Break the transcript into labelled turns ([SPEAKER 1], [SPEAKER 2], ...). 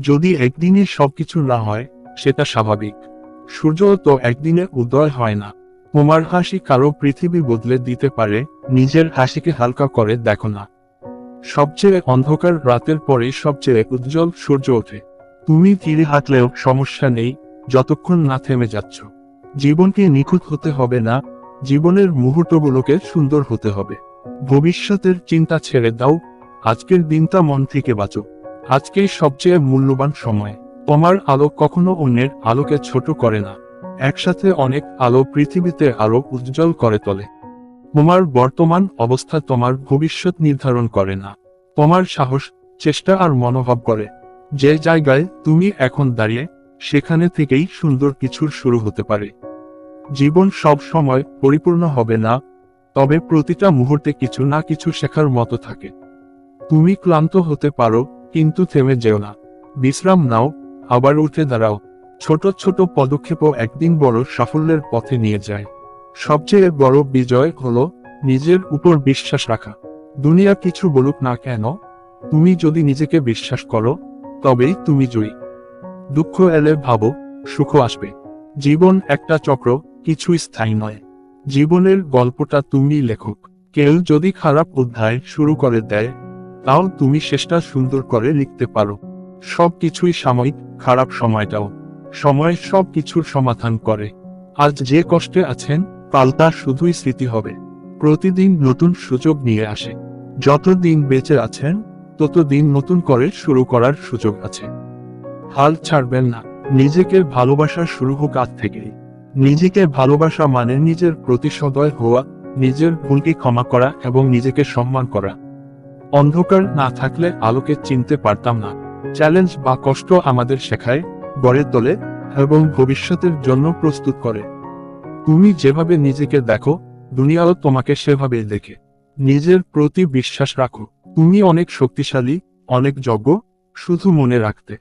[SPEAKER 1] যদি একদিনে সবকিছু না হয়, সেটা স্বাভাবিক। সূর্য তো একদিনে উদয় হয় না। তোমার হাসি কারও পৃথিবী বদলে দিতে পারে, নিজের হাসিকে হালকা করে দেখো না। সবচেয়ে অন্ধকার রাতের পরে সবচেয়ে উজ্জ্বল সূর্য ওঠে। তুমি ধীরে হাঁটলেও সমস্যা নেই, যতক্ষণ না থেমে যাচ্ছ। জীবনকে নিখুঁত হতে হবে না, জীবনের মুহূর্তগুলোকে সুন্দর হতে হবে। ভবিষ্যতের চিন্তা ছেড়ে দাও, আজকের দিনটা মন থেকে বাঁচো। আজকেই সবচেয়ে মূল্যবান সময়। তোমার আলো কখনো অন্যের আলোকে ছোট করে না। একসাথে অনেক আলো পৃথিবীতে আরও উজ্জ্বল করে তোলে। তোমার বর্তমান অবস্থা তোমার ভবিষ্যৎ নির্ধারণ করে না। তোমার সাহস, চেষ্টা আর মনোভাব করে। যে জায়গায় তুমি এখন দাঁড়িয়ে, সেখানে থেকেই সুন্দর কিছুর শুরু হতে পারে। জীবন সব সময় পরিপূর্ণ হবে না, তবে প্রতিটা মুহূর্তে কিছু না কিছু শেখার মতো থাকে। তুমি ক্লান্ত হতে পারো কিন্তু থেমে যেও না। বিশ্রাম নাও, আবার উঠে দাঁড়াও। ছোট ছোট পদক্ষেপও একদিন বড় সাফল্যের পথে নিয়ে যায়। সবচেয়ে বড় বিজয় হলো নিজের উপর বিশ্বাস রাখা। দুনিয়া কিছু বলুক না কেন, তুমি যদি নিজেকে বিশ্বাস করো, তবেই তুমি জয়ী। দুঃখ এলে ভাবো, সুখ আসবে। জীবন একটা চক্র কিছু স্থায়ী নয়। জীবনের গল্পটা তুমি লেখক। কেউ যদি খারাপ অধ্যায় শুরু করে দেয় তাও তুমি শেষটা সুন্দর করে লিখতে পারো। সব কিছুই সাময়িক, খারাপ সময়টাও। সময় সব কিছুর সমাধান করে। আজ যে কষ্টে আছেন কালটা শুধুই স্মৃতি হবে। প্রতিদিন নতুন সুযোগ নিয়ে আসে। যতদিন বেঁচে আছেন, ততদিন নতুন করে শুরু করার সুযোগ আছে। হাল ছাড়বেন না। নিজেকে ভালোবাসা শুরু হোক আজ থেকেই। নিজেকে ভালোবাসা মানে নিজের প্রতি সদয় হওয়া, নিজের ভুলকে ক্ষমা করা এবং নিজেকে সম্মান করা। অন্ধকার না থাকলে আলোকে চিনতে পারতাম না। চ্যালেঞ্জ বা কষ্ট আমাদের শেখায় গড়ে তোলে এবং ভবিষ্যতের জন্য প্রস্তুত করে। তুমি যেভাবে নিজেকে দেখো, দুনিয়াও তোমাকে সেভাবে দেখে। নিজের প্রতি বিশ্বাস রাখো। তুমি অনেক শক্তিশালী, অনেক যোগ্য শুধু মনে রাখতে।